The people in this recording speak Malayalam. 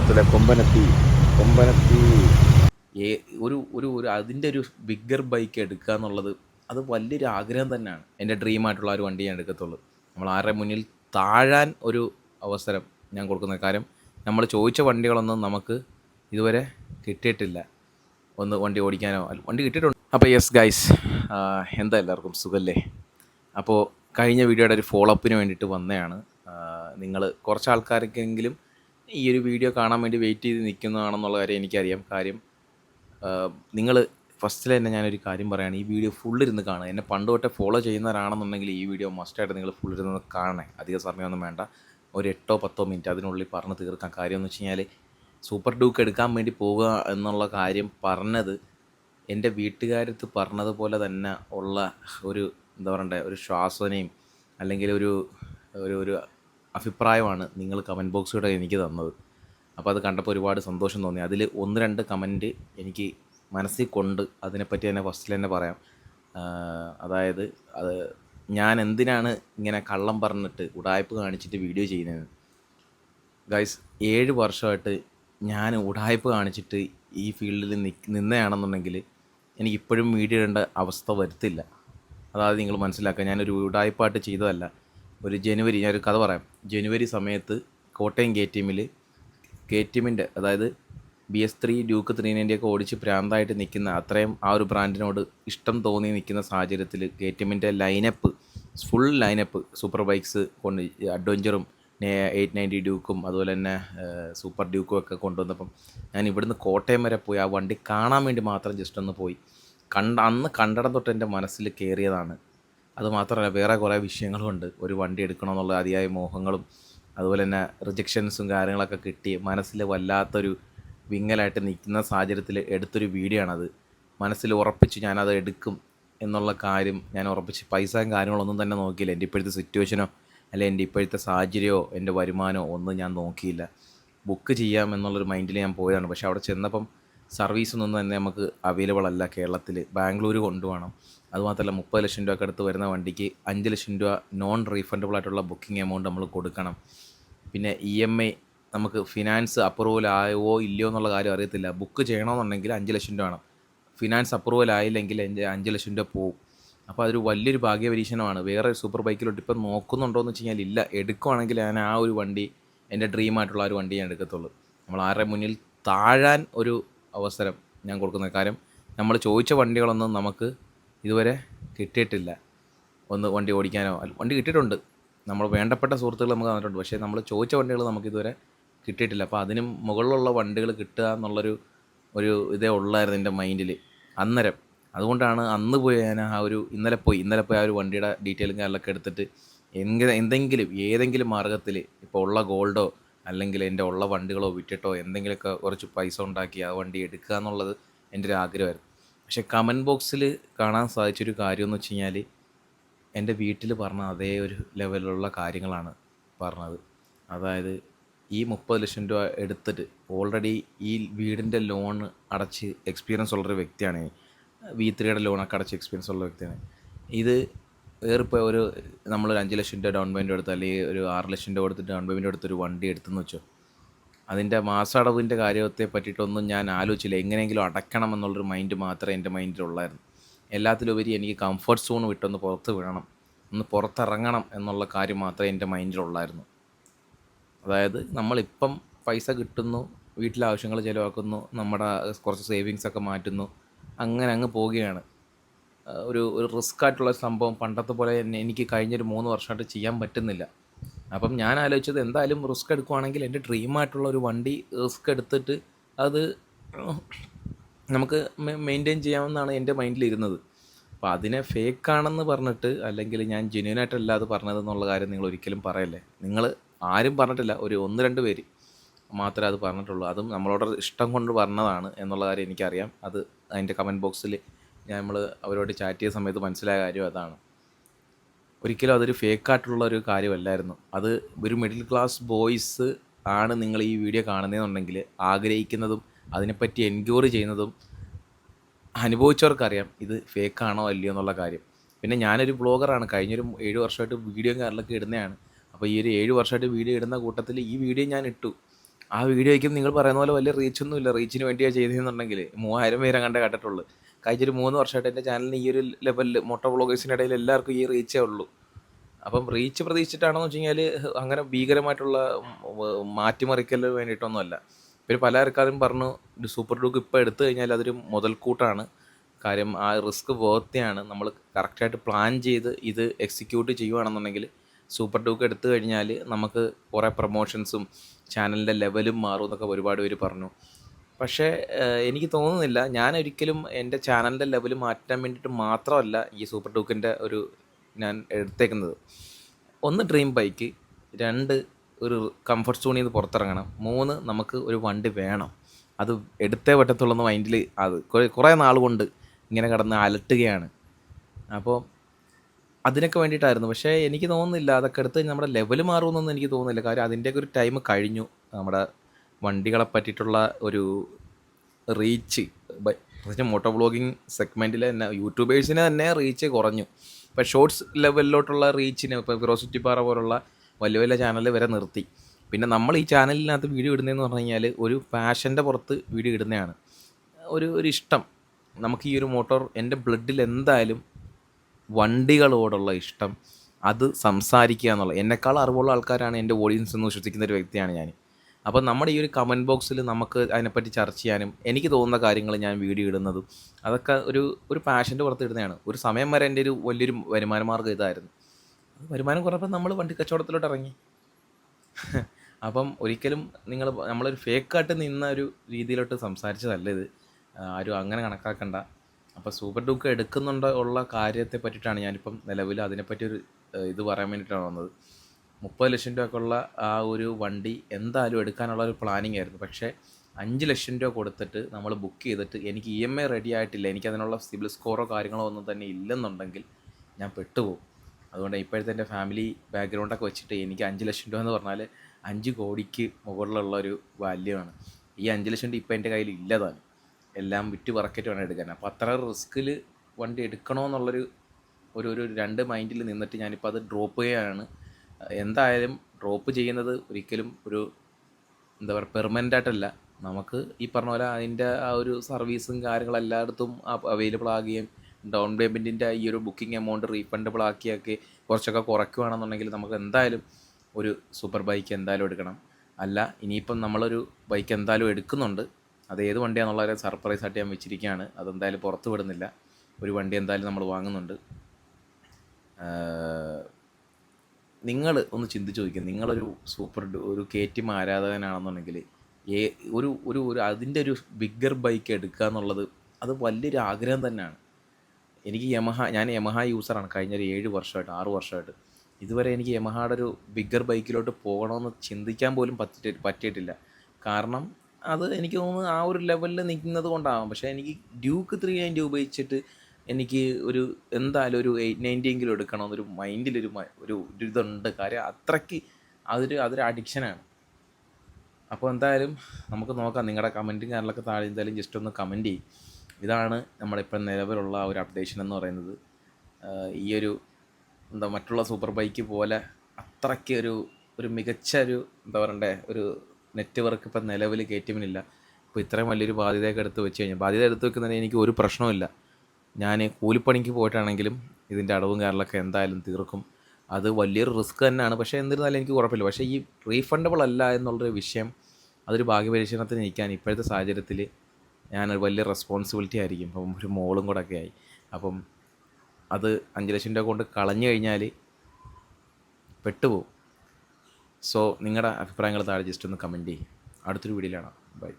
അതുപോലെ കൊമ്പനത്തി കൊമ്പനത്തി. ഒരു ഒരു ഒരു അതിന്റെ ഒരു ബിഗ്ഗർ ബൈക്ക് എടുക്കുക എന്നുള്ളത് അത് വലിയൊരു ആഗ്രഹം തന്നെയാണ്. എന്റെ ഡ്രീം ആയിട്ടുള്ള ഒരു വണ്ടി ഞാൻ എടുക്കത്തുള്ളൂ. നമ്മൾ ആരുടെ മുന്നിൽ താഴാൻ ഒരു അവസരം ഞാൻ കൊടുക്കുന്ന കാര്യം നമ്മൾ ചോദിച്ച വണ്ടികളൊന്നും നമുക്ക് ഇതുവരെ കിട്ടിയിട്ടില്ല. ഒന്ന് വണ്ടി ഓടിക്കാനോ വണ്ടി കിട്ടിയിട്ടുണ്ട്. അപ്പോൾ യെസ് ഗൈസ് എന്താ എല്ലാവർക്കും സുഖല്ലേ? അപ്പോൾ കഴിഞ്ഞ വീഡിയോയുടെ ഒരു ഫോളോ അപ്പിന് വേണ്ടിയിട്ട് വന്നതാണ്. നിങ്ങൾ കുറച്ച് ആൾക്കാർക്കെങ്കിലും ഈ ഒരു വീഡിയോ കാണാൻ വേണ്ടി വെയിറ്റ് ചെയ്ത് നിൽക്കുന്നതാണെന്നുള്ള കാര്യം എനിക്കറിയാം. കാര്യം നിങ്ങൾ ഫസ്റ്റിൽ തന്നെ ഞാനൊരു കാര്യം പറയുകയാണ് ഈ വീഡിയോ ഫുള്ളിരുന്ന് കാണുക. എന്നെ പണ്ട് തൊട്ടേ ഫോളോ ചെയ്യുന്നവരാണെന്നുണ്ടെങ്കിൽ ഈ വീഡിയോ മസ്റ്റായിട്ട് നിങ്ങൾ ഫുള്ളിരുന്ന് കാണണേ. അധിക സമയമൊന്നും വേണ്ട. ഒരു എട്ടോ പത്തോ മിനിറ്റ് അതിനുള്ളിൽ പറഞ്ഞ് തീർക്കാം. കാര്യം എന്ന് വെച്ച് കഴിഞ്ഞാൽ സൂപ്പർ ഡൂക്ക് എടുക്കാൻ വേണ്ടി പോവുക എന്നുള്ള കാര്യം പറഞ്ഞത് എന്റെ വീട്ടുകാരത്ത് പറഞ്ഞതുപോലെ തന്നെ ഉള്ള ഒരു എന്താ പറയണ്ടേ ഒരു ശ്വാസനയും അല്ലെങ്കിൽ ഒരു ഒരു ഒരു അഭിപ്രായമാണ് നിങ്ങൾ കമന്റ് ബോക്സിലൂടെ എനിക്ക് തന്നത്. അപ്പോൾ അത് കണ്ടപ്പോൾ ഒരുപാട് സന്തോഷം തോന്നി. അതിൽ ഒന്ന് രണ്ട് കമന്റ് എനിക്ക് മനസ്സിൽ കൊണ്ട് അതിനെപ്പറ്റി തന്നെ ഫസ്റ്റിൽ തന്നെ പറയാം. അതായത് അത് ഞാൻ എന്തിനാണ് ഇങ്ങനെ കള്ളം പറഞ്ഞിട്ട് ഉടായ്പ് കാണിച്ചിട്ട് വീഡിയോ ചെയ്യുന്നത്? ഗൈസ് ഏഴ് വർഷമായിട്ട് ഞാൻ ഉടായ്പ കാണിച്ചിട്ട് ഈ ഫീൽഡിൽ നിന്നയാണെന്നുണ്ടെങ്കിൽ എനിക്കിപ്പോഴും വീഡിയോ ഇടേണ്ട അവസ്ഥ വരുത്തില്ല. അതായത് നിങ്ങൾ മനസ്സിലാക്കുക. ഞാനൊരു ഉടായ്പായിട്ട് ചെയ്തതല്ല. ഒരു ജനുവരി ഞാനൊരു കഥ പറയാം. ജനുവരി സമയത്ത് കോട്ടയം കെ ടി എമ്മിൽ കെ ടി എമ്മിന്റെ അതായത് B S three Duke three നയന്റിയൊക്കെ ഓടിച്ച് പ്രാന്തായിട്ട് നിൽക്കുന്ന അത്രയും ആ ഒരു ബ്രാൻഡിനോട് ഇഷ്ടം തോന്നി നിൽക്കുന്ന സാഹചര്യത്തിൽ കെ ടി എമ്മിന്റെ lineup full lineup super bikes കൊണ്ട് അഡ്വഞ്ചറും എയ്റ്റ് നയന്റി ഡ്യൂക്കും അതുപോലെ തന്നെ സൂപ്പർ ഡ്യൂക്കും ഒക്കെ കൊണ്ടുവന്നപ്പം ഞാൻ ഇവിടുന്ന് കോട്ടയം വരെ പോയി ആ വണ്ടി കാണാൻ വേണ്ടി മാത്രം ജസ്റ്റ് ഒന്ന് പോയി. കണ്ട അന്ന് കണ്ടടം തൊട്ട് എന്റെ മനസ്സിൽ കയറിയതാണ് അത് മാത്രമല്ല വേറെ കുറേ വിഷയങ്ങളുമുണ്ട് ഒരു വണ്ടി എടുക്കണമെന്നുള്ള അതിയായ മോഹങ്ങളും അതുപോലെ തന്നെ റിജക്ഷൻസും കാര്യങ്ങളൊക്കെ കിട്ടി. മനസ്സിൽ വല്ലാത്തൊരു വിങ്ങലായിട്ട് നിൽക്കുന്ന സാഹചര്യത്തിൽ എടുത്തൊരു വീഡിയോ ആണത് മനസ്സിൽ ഉറപ്പിച്ച് ഞാനത് എടുക്കും എന്നുള്ള കാര്യം ഞാൻ ഉറപ്പിച്ച് പൈസയും കാര്യങ്ങളൊന്നും തന്നെ നോക്കിയില്ല. എന്റെ ഇപ്പോഴത്തെ സിറ്റുവേഷനോ അല്ലെ എന്റെ ഇപ്പോഴത്തെ സാഹചര്യമോ എന്റെ വരുമാനമോ ഒന്നും ഞാൻ നോക്കിയില്ല. ബുക്ക് ചെയ്യാം എന്നുള്ളൊരു മൈൻഡിൽ ഞാൻ പോയതാണ്. പക്ഷേ അവിടെ ചെന്നപ്പം സർവീസൊന്നും തന്നെ നമുക്ക് അവൈലബിൾ അല്ല കേരളത്തിൽ ബാംഗ്ലൂർ കൊണ്ടുപോകണം. അതുമാത്രമല്ല മുപ്പത് ലക്ഷം രൂപയ്ക്ക് അടുത്ത് വരുന്ന വണ്ടിക്ക് അഞ്ച് ലക്ഷം രൂപ നോൺ റീഫണ്ടബിൾ ആയിട്ടുള്ള ബുക്കിംഗ് എമൗണ്ട് നമ്മൾ കൊടുക്കണം. പിന്നെ ഇ എം ഐ നമുക്ക് ഫിനാൻസ് അപ്രൂവൽ ആയോ ഇല്ലയോ എന്നുള്ള കാര്യം അറിയത്തില്ല. ബുക്ക് ചെയ്യണമെന്നുണ്ടെങ്കിൽ അഞ്ച് ലക്ഷം രൂപ വേണം. ഫിനാൻസ് അപ്രൂവൽ ആയില്ലെങ്കിൽ എന്റെ അഞ്ച് ലക്ഷം രൂപ പോകും അപ്പോൾ അതൊരു വലിയൊരു ഭാഗ്യപരീക്ഷണമാണ് വേറെ സൂപ്പർ ബൈക്കിലോട്ട് ഇപ്പം നോക്കുന്നുണ്ടോ എന്ന് വെച്ച് കഴിഞ്ഞാൽ ഇല്ല. എടുക്കുവാണെങ്കിൽ ഞാൻ ആ ഒരു വണ്ടി എന്റെ ഡ്രീം ആയിട്ടുള്ള ആ ഒരു വണ്ടി ഞാൻ എടുക്കത്തുള്ളൂ. നമ്മൾ ആരുടെ മുന്നിൽ താഴാൻ ഒരു അവസരം ഞാൻ കൊടുക്കുന്ന കാര്യം. നമ്മൾ ചോദിച്ച വണ്ടികളൊന്നും നമുക്ക് ഇതുവരെ കിട്ടിയിട്ടില്ല. ഒന്ന് വണ്ടി ഓടിക്കാനോ വണ്ടി കിട്ടിയിട്ടുണ്ട്. നമ്മൾ വേണ്ടപ്പെട്ട സുഹൃത്തുക്കൾ നമുക്ക് തന്നിട്ടുണ്ട്. പക്ഷേ നമ്മൾ ചോദിച്ച വണ്ടികൾ നമുക്ക് ഇതുവരെ കിട്ടിയിട്ടില്ല. അപ്പോൾ അതിനും മുകളിലുള്ള വണ്ടികൾ കിട്ടുക എന്നുള്ളൊരു ഒരു ഇതേ ഉള്ളായിരുന്നു എന്റെ മൈൻഡിൽ അന്നേരം. അതുകൊണ്ടാണ് അന്ന് പോയി ഞാൻ ആ ഒരു ഇന്നലെ പോയി ഇന്നലെ പോയി ആ ഒരു വണ്ടിയുടെ ഡീറ്റെയിലും കാര്യങ്ങളൊക്കെ എടുത്തിട്ട് എങ്ങനെ എന്തെങ്കിലും ഏതെങ്കിലും മാർഗത്തിൽ ഇപ്പോൾ ഉള്ള ഗോൾഡോ അല്ലെങ്കിൽ എന്റെ ഉള്ള വണ്ടികളോ വിറ്റിട്ടോ എന്തെങ്കിലുമൊക്കെ കുറച്ച് പൈസ ഉണ്ടാക്കി ആ വണ്ടി എടുക്കുക എന്നുള്ളത് എന്റെ ഒരു ആഗ്രഹമായിരുന്നു. പക്ഷേ കമന്റ് ബോക്സിൽ കാണാൻ സാധിച്ചൊരു കാര്യം എന്ന് വെച്ച് കഴിഞ്ഞാൽ എന്റെ വീട്ടിൽ പറഞ്ഞ അതേ ഒരു ലെവലിലുള്ള കാര്യങ്ങളാണ് പറഞ്ഞത്. അതായത് ഈ മുപ്പത് ലക്ഷം രൂപ എടുത്തിട്ട് ഓൾറെഡി ഈ വീടിന്റെ ലോൺ അടച്ച് എക്സ്പീരിയൻസ് ഉള്ളൊരു വ്യക്തിയാണ്. വി ത്രീയുടെ ലോണൊക്കെ അടച്ച് എക്സ്പീരിയൻസ് ഉള്ള വ്യക്തിയാണ്. ഇത് വേറിപ്പോൾ ഒരു നമ്മളൊരു അഞ്ച് ലക്ഷം രൂപ ഡൗൺ പേയ്മെന്റ് കൊടുത്ത് അല്ലെങ്കിൽ ഒരു ആറ് ലക്ഷം രൂപ കൊടുത്ത് ഡൗൺ പേയ്മെന്റ് കൊടുത്തൊരു വണ്ടി എടുത്തെന്ന് വെച്ചോ. അതിന്റെ മാസടവിന്റെ കാര്യത്തെ പറ്റിയിട്ടൊന്നും ഞാൻ ആലോചിച്ചില്ല. എങ്ങനെയെങ്കിലും അടയ്ക്കണം എന്നുള്ളൊരു മൈൻഡ് മാത്രമേ എന്റെ മൈൻഡിലുള്ളായിരുന്നു എല്ലാത്തിലുപരി എനിക്ക് കംഫർട്ട് സോൺ വിട്ടൊന്ന് പുറത്ത് വിടണം. ഒന്ന് പുറത്തിറങ്ങണം എന്നുള്ള കാര്യം മാത്രമേ എന്റെ മൈൻഡിലുള്ളായിരുന്നു അതായത് നമ്മളിപ്പം പൈസ കിട്ടുന്നു വീട്ടിലെ ആവശ്യങ്ങൾ ചിലവാക്കുന്നു നമ്മുടെ കുറച്ച് സേവിങ്സ് ഒക്കെ മാറ്റുന്നു അങ്ങനെ അങ്ങ് പോവുകയാണ്. ഒരു ഒരു റിസ്ക് ആയിട്ടുള്ള സംഭവം പണ്ടത്തെ പോലെ എനിക്ക് കഴിഞ്ഞൊരു മൂന്ന് വർഷമായിട്ട് ചെയ്യാൻ പറ്റുന്നില്ല. അപ്പം ഞാൻ ആലോചിച്ചത് എന്തായാലും റിസ്ക് എടുക്കുവാണെങ്കിൽ എന്റെ ഡ്രീമായിട്ടുള്ള ഒരു വണ്ടി റിസ്ക് എടുത്തിട്ട് അത് നമുക്ക് മെയിന്റെയിൻ ചെയ്യാമെന്നാണ് എന്റെ മൈൻഡിലിരുന്നത്. അപ്പോൾ അതിനെ ഫേക്ക് ആണെന്ന് പറഞ്ഞിട്ട് അല്ലെങ്കിൽ ഞാൻ ജെന്യൂൻ ആയിട്ടല്ല അത് പറഞ്ഞതെന്നുള്ള കാര്യം നിങ്ങൾ ഒരിക്കലും പറയല്ലേ? നിങ്ങൾ ആരും പറഞ്ഞിട്ടില്ല ഒരു ഒന്ന് രണ്ട് പേര് മാത്രമേ അത് പറഞ്ഞിട്ടുള്ളൂ. അതും നമ്മളോട് ഇഷ്ടം കൊണ്ട് പറഞ്ഞതാണ് എന്നുള്ള കാര്യം എനിക്കറിയാം. അത് അതിന്റെ കമന്റ് ബോക്സിൽ നമ്മൾ അവരോട് ചാറ്റ് ചെയ്ത സമയത്ത് മനസ്സിലായ കാര്യം അതാണ്. ഒരിക്കലും അതൊരു ഫേക്കായിട്ടുള്ള ഒരു കാര്യമല്ലായിരുന്നു. അത് ഒരു മിഡിൽ ക്ലാസ് ബോയ്സ് ആണ് നിങ്ങൾ ഈ വീഡിയോ കാണുന്നതെന്നുണ്ടെങ്കിൽ ആഗ്രഹിക്കുന്നതും അതിനെപ്പറ്റി എൻക്വയറി ചെയ്യുന്നതും അനുഭവിച്ചവർക്കറിയാം ഇത് ഫേക്കാണോ അല്ലയോ എന്നുള്ള കാര്യം. പിന്നെ ഞാനൊരു ബ്ലോഗറാണ് കഴിഞ്ഞൊരു ഏഴ് വർഷമായിട്ട് വീഡിയോ കാര്യങ്ങളൊക്കെ ഇടുന്നതാണ് അപ്പോൾ ഈ ഒരു ഏഴ് വർഷമായിട്ട് വീഡിയോ ഇടുന്ന കൂട്ടത്തിൽ ഈ വീഡിയോ ഞാൻ ഇട്ടു. ആ വീഡിയോയ്ക്കും നിങ്ങൾ പറയുന്ന പോലെ വലിയ റീച്ചൊന്നുമില്ല റീച്ചിന് വേണ്ടിയാണ് ചെയ്തതെന്നുണ്ടെങ്കിൽ മൂവായിരം പേരെ കണ്ടേ കണ്ടിട്ടുള്ളൂ. കഴിഞ്ഞൊരു മൂന്ന് വർഷമായിട്ട് എന്റെ ചാനലിന് ഈ ഒരു ലെവലിൽ മൊട്ട വ്ളോഗേഴ്സിന്റെ ഇടയിൽ എല്ലാവർക്കും ഈ റീച്ചേ ഉള്ളൂ. അപ്പം റീച്ച് പ്രതീക്ഷിച്ചിട്ടാണെന്ന് വെച്ച് കഴിഞ്ഞാൽ അങ്ങനെ ഭീകരമായിട്ടുള്ള മാറ്റിമറിക്കൽ വേണ്ടിയിട്ടൊന്നുമല്ല. ഇവർ പല ആൾക്കാരും പറഞ്ഞു ഒരു സൂപ്പർ ഡൂക്ക് ഇപ്പോൾ എടുത്തു കഴിഞ്ഞാൽ അതൊരു മുതൽക്കൂട്ടാണ്. കാര്യം ആ റിസ്ക് വേർത്തിയാണ് നമ്മൾ കറക്റ്റായിട്ട് പ്ലാൻ ചെയ്ത് ഇത് എക്സിക്യൂട്ട് ചെയ്യുവാണെന്നുണ്ടെങ്കിൽ സൂപ്പർ ഡൂക്ക് എടുത്തു കഴിഞ്ഞാൽ നമുക്ക് കുറേ പ്രൊമോഷൻസും ചാനലിന്റെ ലെവലും മാറും എന്നൊക്കെ ഒരുപാട് പേര് പറഞ്ഞു. പക്ഷേ എനിക്ക് തോന്നുന്നില്ല. ഞാൻ ഒരിക്കലും എന്റെ ചാനലിന്റെ ലെവൽ മാറ്റാൻ വേണ്ടിയിട്ട് മാത്രമല്ല ഈ സൂപ്പർ ടൂക്കിന്റെ ഒരു ഞാൻ എടുത്തേക്കുന്നത്. ഒന്ന് ഡ്രീം ബൈക്ക് രണ്ട് ഒരു കംഫർട്ട് സോണിൽ നിന്ന് പുറത്തിറങ്ങണം. മൂന്ന് നമുക്ക് ഒരു വണ്ടി വേണം. അത് എടുത്തേ പറ്റത്തുള്ളൂ മൈൻഡിൽ അത് കുറേ നാൾ കൊണ്ട് ഇങ്ങനെ കിടന്ന് അലട്ടുകയാണ്. അപ്പോൾ അതിനൊക്കെ വേണ്ടിയിട്ടായിരുന്നു. പക്ഷേ എനിക്ക് തോന്നുന്നില്ല. അതൊക്കെ എടുത്ത് നമ്മുടെ ലെവൽ മാറുമെന്നൊന്നും എനിക്ക് തോന്നുന്നില്ല. കാര്യം അതിന്റെയൊക്കെ ഒരു ടൈം കഴിഞ്ഞു. നമ്മുടെ വണ്ടികളെ പറ്റിയിട്ടുള്ള ഒരു റീച്ച്. പ്രത്യേകിച്ച് മോട്ടോ ബ്ലോഗിങ് സെഗ്മെന്റിൽ തന്നെ യൂട്യൂബേഴ്സിന് തന്നെ റീച്ച് കുറഞ്ഞു. ഇപ്പം ഷോർട്സ് ലെവലിലോട്ടുള്ള റീച്ചിന് ഇപ്പോൾ ഫിറോസിറ്റി പാറ പോലുള്ള വലിയ വലിയ ചാനൽ വരെ നിർത്തി. പിന്നെ നമ്മൾ ഈ ചാനലിനകത്ത് വീഡിയോ ഇടുന്നതെന്ന് പറഞ്ഞു കഴിഞ്ഞാൽ ഒരു പാഷന്റെ പുറത്ത് വീഡിയോ ഇടുന്നതാണ്. ഒരു ഒരു ഇഷ്ടം. നമുക്ക് ഈ ഒരു മോട്ടോർ എന്റെ ബ്ലഡിൽ എന്തായാലും വണ്ടികളോടുള്ള ഇഷ്ടം. അത് സംസാരിക്കുക എന്നുള്ള എന്നെക്കാൾ അറിവുള്ള ആൾക്കാരാണ് എന്റെ ഓഡിയൻസ് എന്ന് വിശ്വസിക്കുന്ന ഒരു വ്യക്തിയാണ് ഞാൻ അപ്പോൾ നമ്മുടെ ഈ ഒരു കമന്റ് ബോക്സിൽ നമുക്ക് അതിനെപ്പറ്റി ചർച്ച ചെയ്യാനും എനിക്ക് തോന്നുന്ന കാര്യങ്ങൾ ഞാൻ വീഡിയോ ഇടുന്നതും അതൊക്കെ ഒരു ഒരു പാഷന്റെ പുറത്ത് ഇടുന്നതാണ്. ഒരു സമയം വരെ എന്റെ ഒരു വലിയൊരു വരുമാന മാർഗം ഇതായിരുന്നു. വരുമാനം കുറഞ്ഞപ്പോൾ നമ്മൾ വണ്ടി കച്ചവടത്തിലോട്ട് ഇറങ്ങി. അപ്പം ഒരിക്കലും നിങ്ങൾ നമ്മളൊരു ഫേക്കായിട്ട് നിന്ന ഒരു രീതിയിലോട്ട് സംസാരിച്ചതല്ല ഇത്. ആരും അങ്ങനെ കണക്കാക്കണ്ട. അപ്പോൾ സൂപ്പർ ഡൂക്ക് എടുക്കുന്നുണ്ടോ ഉള്ള കാര്യത്തെ പറ്റിയിട്ടാണ് ഞാനിപ്പം നിലവിൽ അതിനെപ്പറ്റി ഒരു ഇത് പറയാൻ വേണ്ടിയിട്ടാണ് വന്നത്. മുപ്പത് ലക്ഷം രൂപക്കുള്ള ആ ഒരു വണ്ടി എന്തായാലും എടുക്കാനുള്ള ഒരു പ്ലാനിങ് ആയിരുന്നു. പക്ഷേ അഞ്ച് ലക്ഷം രൂപ കൊടുത്തിട്ട് നമ്മൾ ബുക്ക് ചെയ്തിട്ട് എനിക്ക് ഇ എം ഐ റെഡി ആയിട്ടില്ല. എനിക്ക് അതിനുള്ള സിബിൽ സ്കോറോ കാര്യങ്ങളോ ഒന്നും തന്നെ ഇല്ലെന്നുണ്ടെങ്കിൽ ഞാൻ പെട്ടുപോകും. അതുകൊണ്ട് ഇപ്പോഴത്തെ എന്റെ ഫാമിലി ബാക്ക്ഗ്രൗണ്ടൊക്കെ വെച്ചിട്ട് എനിക്ക് അഞ്ച് ലക്ഷം രൂപ എന്ന് പറഞ്ഞാൽ അഞ്ച് കോടിക്ക് മുകളിലുള്ള ഒരു വാല്യൂ ആണ്. ഈ അഞ്ച് ലക്ഷം രൂപ ഇപ്പോൾ എന്റെ കയ്യിൽ ഇല്ലതാണ്. എല്ലാം വിറ്റ് പറക്കറ്റ് വേണം എടുക്കാൻ. അപ്പോൾ അത്ര റിസ്കിൽ വണ്ടി എടുക്കണമെന്നുള്ളൊരു ഒരു ഒരു രണ്ട് മൈൻഡിൽ നിന്നിട്ട് ഞാനിപ്പോൾ അത് ഡ്രോപ്പ് ചെയ്യുകയാണ് എന്തായാലും ഡ്രോപ്പ് ചെയ്യുന്നത് ഒരിക്കലും ഒരു എന്താ പറയുക പെർമനന്റ് ആയിട്ടല്ല. നമുക്ക് ഈ പറഞ്ഞ പോലെ അതിന്റെ ആ ഒരു സർവീസും കാര്യങ്ങളും എല്ലായിടത്തും അവൈലബിൾ ആകുകയും ഡൗൺ പേയ്മെന്റിന്റെ ഈ ഒരു ബുക്കിംഗ് എമൗണ്ട് റീഫണ്ടബിൾ ആക്കിയൊക്കെ കുറച്ചൊക്കെ കുറയ്ക്കുകയാണെന്നുണ്ടെങ്കിൽ നമുക്ക് എന്തായാലും ഒരു സൂപ്പർ ബൈക്ക് എന്തായാലും എടുക്കണം. അല്ല ഇനിയിപ്പം നമ്മളൊരു ബൈക്ക് എന്തായാലും എടുക്കുന്നുണ്ട്. അത് ഏത് വണ്ടിയാണെന്നുള്ള സർപ്രൈസ് ആയിട്ട് ഞാൻ വെച്ചിരിക്കുകയാണ്. അതെന്തായാലും പുറത്ത് വിടുന്നില്ല. ഒരു വണ്ടി എന്തായാലും നമ്മൾ വാങ്ങുന്നുണ്ട്. നിങ്ങൾ ഒന്ന് ചിന്തിച്ച് നോക്കുക നിങ്ങളൊരു സൂപ്പർ ഒരു കെ ടി ആരാധകനാണെന്നുണ്ടെങ്കിൽ ഏ ഒരു ഒരു ഒരു അതിന്റെ ഒരു ബിഗ്ഗർ ബൈക്ക് എടുക്കുക എന്നുള്ളത് അത് വലിയൊരു ആഗ്രഹം തന്നെയാണ്. എനിക്ക് യമഹ ഞാൻ യമഹ യൂസറാണ് കഴിഞ്ഞ ഒരു ഏഴ് വർഷമായിട്ട് ആറ് വർഷമായിട്ട്. ഇതുവരെ എനിക്ക് യമഹയുടെ ഒരു ബിഗ്ഗർ ബൈക്കിലോട്ട് പോകണമെന്ന് ചിന്തിക്കാൻ പോലും പറ്റി പറ്റിയിട്ടില്ല. കാരണം അത് എനിക്ക് തോന്നുന്നു ആ ഒരു ലെവലിൽ നിൽക്കുന്നത് കൊണ്ടാവാം. പക്ഷേ എനിക്ക് ഡ്യൂക്ക് ത്രീ നയന്റി ഉപയോഗിച്ചിട്ട് എനിക്ക് ഒരു എന്തായാലും ഒരു എയ്റ്റ് നയന്റി എങ്കിലും എടുക്കണമെന്നൊരു മൈൻഡിലൊരു ഒരു ഒരു ഇതുണ്ട് കാര്യം അത്രയ്ക്ക് അതൊരു അതൊരു അഡിക്ഷനാണ് അപ്പോൾ എന്തായാലും നമുക്ക് നോക്കാം നിങ്ങളുടെ കമന്റും കാര്യങ്ങളൊക്കെ താഴെ എന്തായാലും ജസ്റ്റ് ഒന്ന് കമന്റ് ചെയ്യും. ഇതാണ് നമ്മുടെ നിലവിലുള്ള ഒരു അപ്ഡേഷൻ എന്ന് പറയുന്നത്. ഈ ഒരു എന്താ മറ്റുള്ള സൂപ്പർ ബൈക്ക് പോലെ അത്രയ്ക്ക് ഒരു ഒരു മികച്ച ഒരു എന്താ പറയണ്ടേ ഒരു നെറ്റ്വർക്ക് ഇപ്പം നിലവിൽ കയറ്റുമില്ല ഇപ്പോൾ ഇത്രയും വലിയൊരു ബാധ്യതയൊക്കെ എടുത്ത് വെച്ച് കഴിഞ്ഞാൽ ബാധ്യത എടുത്ത് വെക്കുന്നതിന് എനിക്ക് ഒരു പ്രശ്നവുമില്ല ഞാൻ കൂലിപ്പണിക്ക് പോയിട്ടാണെങ്കിലും ഇതിന്റെ അടവും കാര്യങ്ങളൊക്കെ എന്തായാലും തീർക്കും. അത് വലിയൊരു റിസ്ക് തന്നെയാണ്. പക്ഷേ എന്നിരുന്നാലും എനിക്ക് കുഴപ്പമില്ല. പക്ഷേ ഈ റീഫണ്ടബിൾ അല്ല എന്നുള്ളൊരു വിഷയം അതൊരു ഭാഗ്യപരീക്ഷണത്തിന് നിൽക്കാൻ ഇപ്പോഴത്തെ സാഹചര്യത്തിൽ ഞാനൊരു വലിയ റെസ്പോൺസിബിലിറ്റി ആയിരിക്കും. അപ്പം ഒരു മോളും കൂടെ ഒക്കെ ആയി. അപ്പം അത് അഞ്ച് ലക്ഷം രൂപ കൊണ്ട് കളഞ്ഞു കഴിഞ്ഞാൽ പെട്ടുപോകും സോ നിങ്ങളുടെ അഭിപ്രായങ്ങൾ താഴെ ജസ്റ്റ് ഒന്ന് കമന്റ് ചെയ്യും. അടുത്തൊരു വീഡിയോയിലാണ് ബൈ